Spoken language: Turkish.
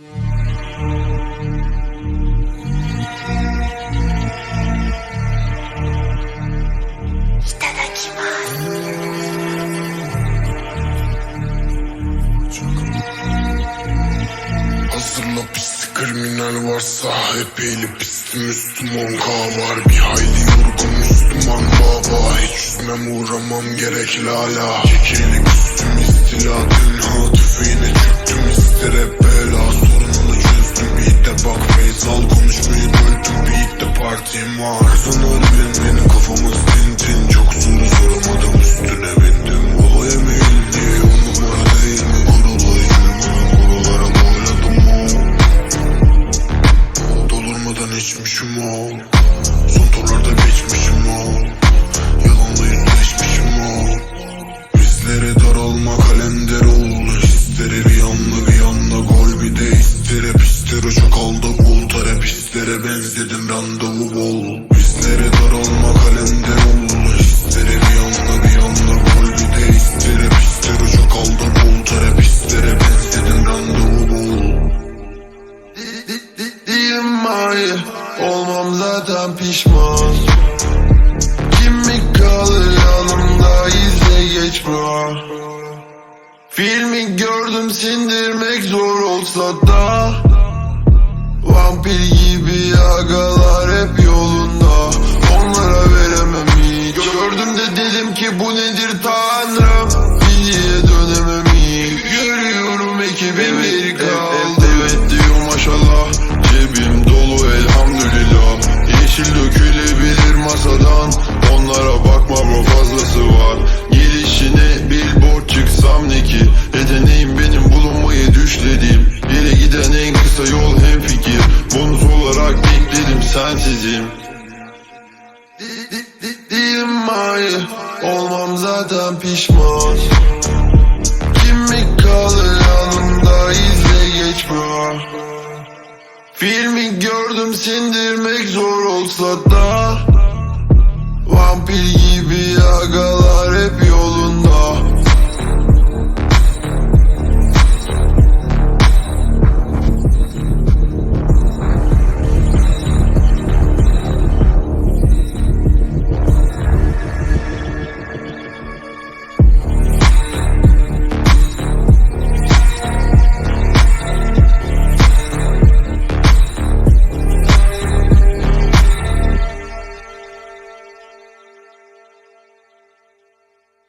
Hazırla pis kriminal varsa hep eli pisti Müslüman var. Bir hayli yorgun Müslüman baba Hiç yüzmem uğramam gerek lala. Kekeli küstüm istila Dünha partim var Kazanır bin benim kafamız tintin Çok soru soramadım üstüne bindim. Olaya meyildi on numara değil. Mi Kurulayım Kurulara boyladım o Dolurmadan içmişim o. Son turlarda geçmişim o. Yalanla yüzleşmişim o. Bizlere daralma kalender ol. Hisleri bir yanla bir yanla gol bir de istere Pistere çok aldı bul Terapistlere benzedim randevu bol. Bizlere daralma kalender ol Hisleri. Bir yanla bir yanla gol bir de istere Pistere çok aldı bul Terapistlere benzedim randevu bol. Değilim hayır Olmam zaten pişman. Kim mi kalır yanımda izle geç bro Filmi gördüm sindirmek zor olsa da. Vampir gibi agalar hep yolunda. Onlara veremem hiç. Gördüm de dedim ki bu nedir tanrım? Bilgiye dönemem hiç. Görüyorum ekibim bir kaldı sensizim Değilim hayır Olmam zaten pişman. Kim mi kalır yanımda izle geç bro Filmi gördüm sindirmek zor olsa da. Vampir gibi agalar